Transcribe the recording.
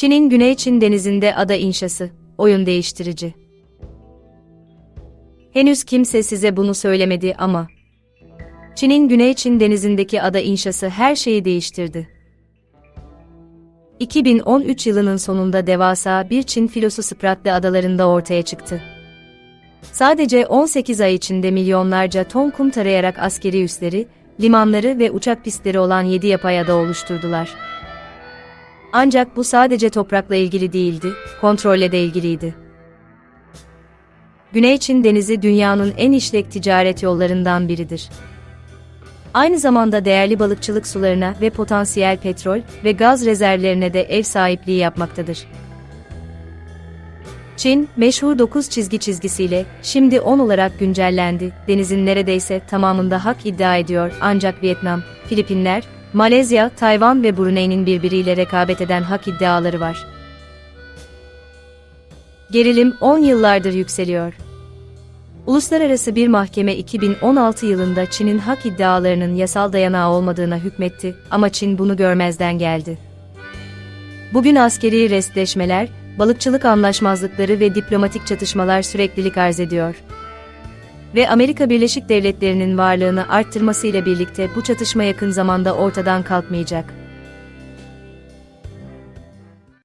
Çin'in Güney Çin denizinde ada inşası, oyun değiştirici. Henüz kimse size bunu söylemedi ama Çin'in Güney Çin denizindeki ada inşası her şeyi değiştirdi. 2013 yılının sonunda devasa bir Çin filosu Spratly adalarında ortaya çıktı. Sadece 18 ay içinde milyonlarca ton kum tarayarak askeri üsleri, limanları ve uçak pistleri olan 7 yapay ada oluşturdular. Ancak bu sadece toprakla ilgili değildi, kontrolle de ilgiliydi. Güney Çin Denizi dünyanın en işlek ticaret yollarından biridir. Aynı zamanda değerli balıkçılık sularına ve potansiyel petrol ve gaz rezervlerine de ev sahipliği yapmaktadır. Çin, meşhur 9 çizgi çizgisiyle şimdi 10 olarak güncellendi. Denizin neredeyse tamamında hak iddia ediyor ancak Vietnam, Filipinler, Malezya, Tayvan ve Brunei'nin birbiriyle rekabet eden hak iddiaları var. Gerilim 10 yıllardır yükseliyor. Uluslararası bir mahkeme 2016 yılında Çin'in hak iddialarının yasal dayanağı olmadığına hükmetti ama Çin bunu görmezden geldi. Bugün askeri restleşmeler, balıkçılık anlaşmazlıkları ve diplomatik çatışmalar süreklilik arz ediyor. Ve Amerika Birleşik Devletleri'nin varlığını arttırmasıyla birlikte bu çatışma yakın zamanda ortadan kalkmayacak.